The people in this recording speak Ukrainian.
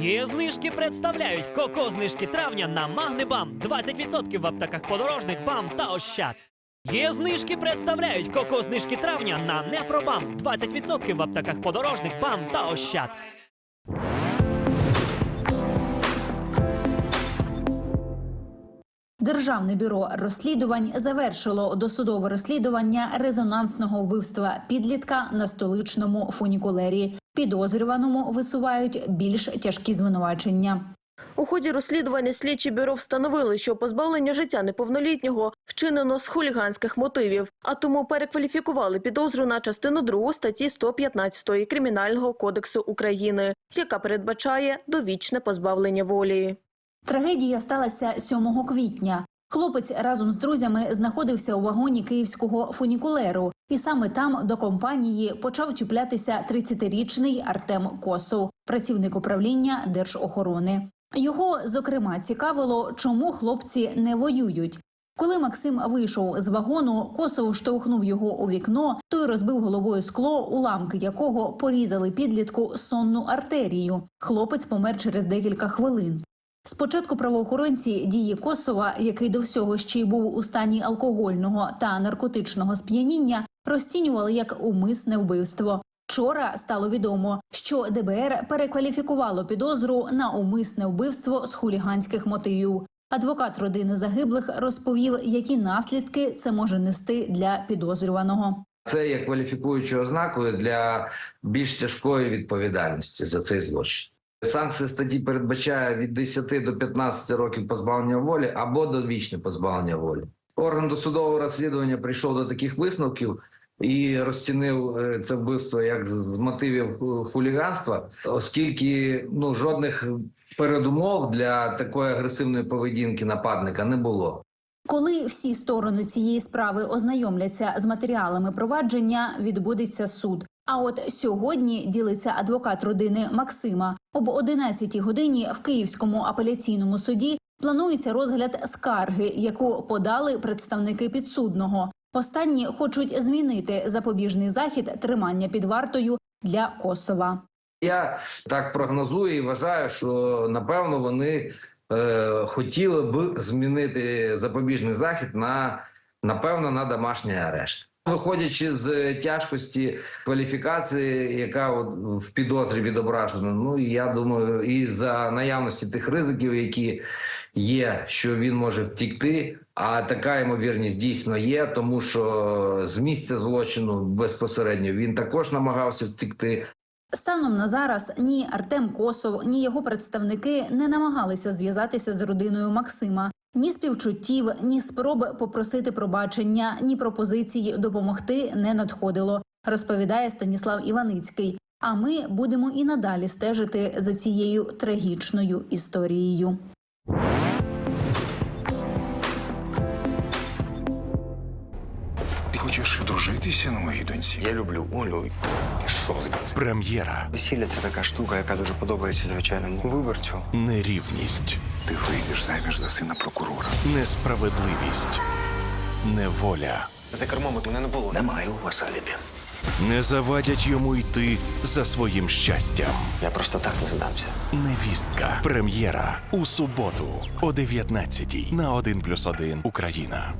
Є знижки представляють коко знижки травня на Магнебам 20% в аптеках подорожник БАМ та Ощад. Є знижки представляють коко знижки травня на Нефробам 20% в аптеках подорожник БАМ та Ощад. Державне бюро розслідувань завершило досудове розслідування резонансного вбивства підлітка на столичному фунікулері. Підозрюваному висувають більш тяжкі звинувачення. У ході розслідування слідчі бюро встановили, що позбавлення життя неповнолітнього вчинено з хуліганських мотивів, а тому перекваліфікували підозру на частину 2 статті 115 Кримінального кодексу України, яка передбачає довічне позбавлення волі. Трагедія сталася 7 квітня. Хлопець разом з друзями знаходився у вагоні київського фунікулеру, і саме там до компанії почав чіплятися 30-річний Артем Косов, працівник управління держохорони. Його зокрема цікавило, чому хлопці не воюють. Коли Максим вийшов з вагону, Косов штовхнув його у вікно, той розбив головою скло, уламки якого порізали підлітку сонну артерію. Хлопець помер через декілька хвилин. Спочатку правоохоронці дії Косова, який до всього ще й був у стані алкогольного та наркотичного сп'яніння, розцінювали як умисне вбивство. Вчора стало відомо, що ДБР перекваліфікувало підозру на умисне вбивство з хуліганських мотивів. Адвокат родини загиблих розповів, які наслідки це може нести для підозрюваного. Це є кваліфікуючою ознакою для більш тяжкої відповідальності за цей злочин. Санкція статті передбачає від 10 до 15 років позбавлення волі або довічне позбавлення волі. Орган досудового розслідування прийшов до таких висновків і розцінив е, це вбивство як з мотивів хуліганства, оскільки ну жодних передумов для такої агресивної поведінки нападника не було. Коли всі сторони цієї справи ознайомляться з матеріалами провадження, відбудеться суд. А от сьогодні ділиться адвокат родини Максима. Об 11 годині в Київському апеляційному суді планується розгляд скарги, яку подали представники підсудного. Останні хочуть змінити запобіжний захід тримання під вартою для Косова. Я так прогнозую і вважаю, що напевно вони е, хотіли б змінити запобіжний захід на напевно на домашній арешт. Виходячи з тяжкості кваліфікації, яка от в підозрі відображена, ну я думаю, і за наявності тих ризиків, які є, що він може втікти. А така ймовірність дійсно є, тому що з місця злочину безпосередньо він також намагався втекти. Станом на зараз ні Артем Косов, ні його представники не намагалися зв'язатися з родиною Максима. Ні співчуттів, ні спроби попросити пробачення, ні пропозиції допомогти не надходило, розповідає Станіслав Іваницький. А ми будемо і надалі стежити за цією трагічною історією. Ти хочеш одружитися на моїй доньці? Я люблю Олю. Пішов звідси. Прем'єра, Весілля це така штука, яка дуже подобається звичайному виборцю. нерівність, Ти вийдеш заміж за сина прокурора. несправедливість, неволя За кермом мене не було. Немає у вас алібі. не завадять йому йти за своїм щастям. Я просто так не здамся. Невістка. Прем'єра у суботу о 19 на 1+,1 Україна.